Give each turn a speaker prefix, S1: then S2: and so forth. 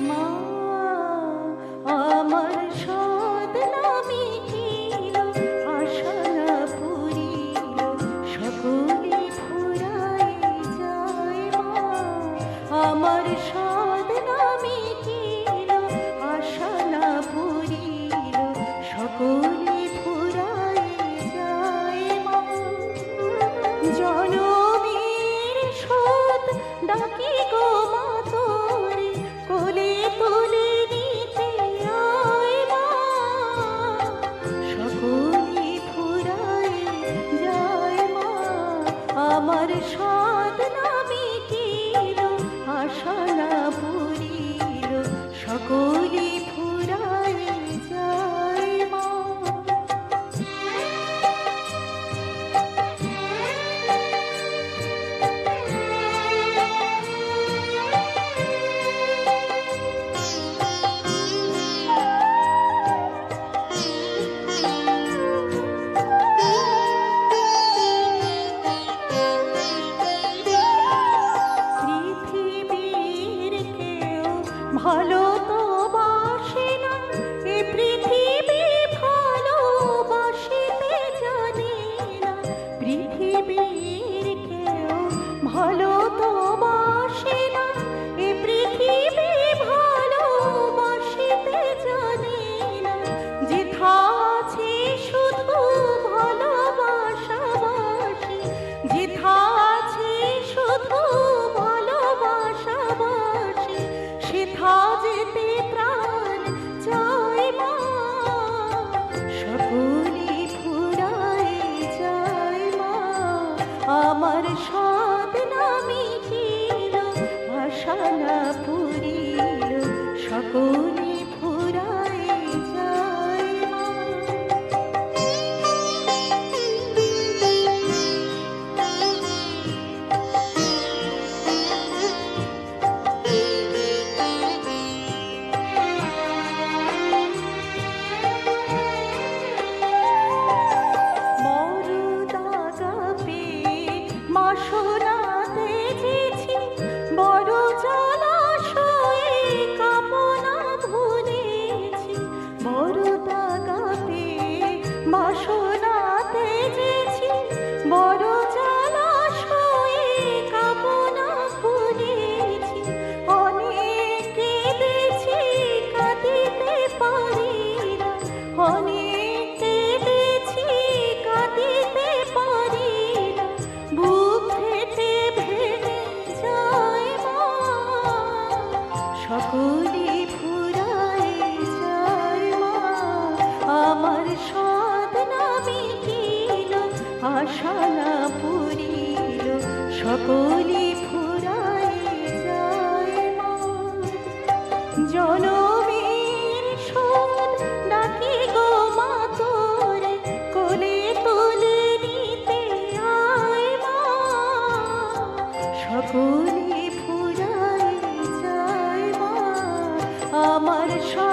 S1: 妈 সব 你说 বাসনাতে যেছি বড় জলাশয়ে কামনা ভুলেছি। বড় তাগাতে বাসনাতে যেছি বড় জলাশয়ে কামনা ভুলেছি। অনেক কেঁদেছি, কাঁদিতে পারি না, অনেক সদ না মিটিল আশা না পুরিল সকলে মা জনমের ডাকি গো মা তোরে কোলে তুলে নিতে মা। ফুরায় যায় মা আমার স্বাদ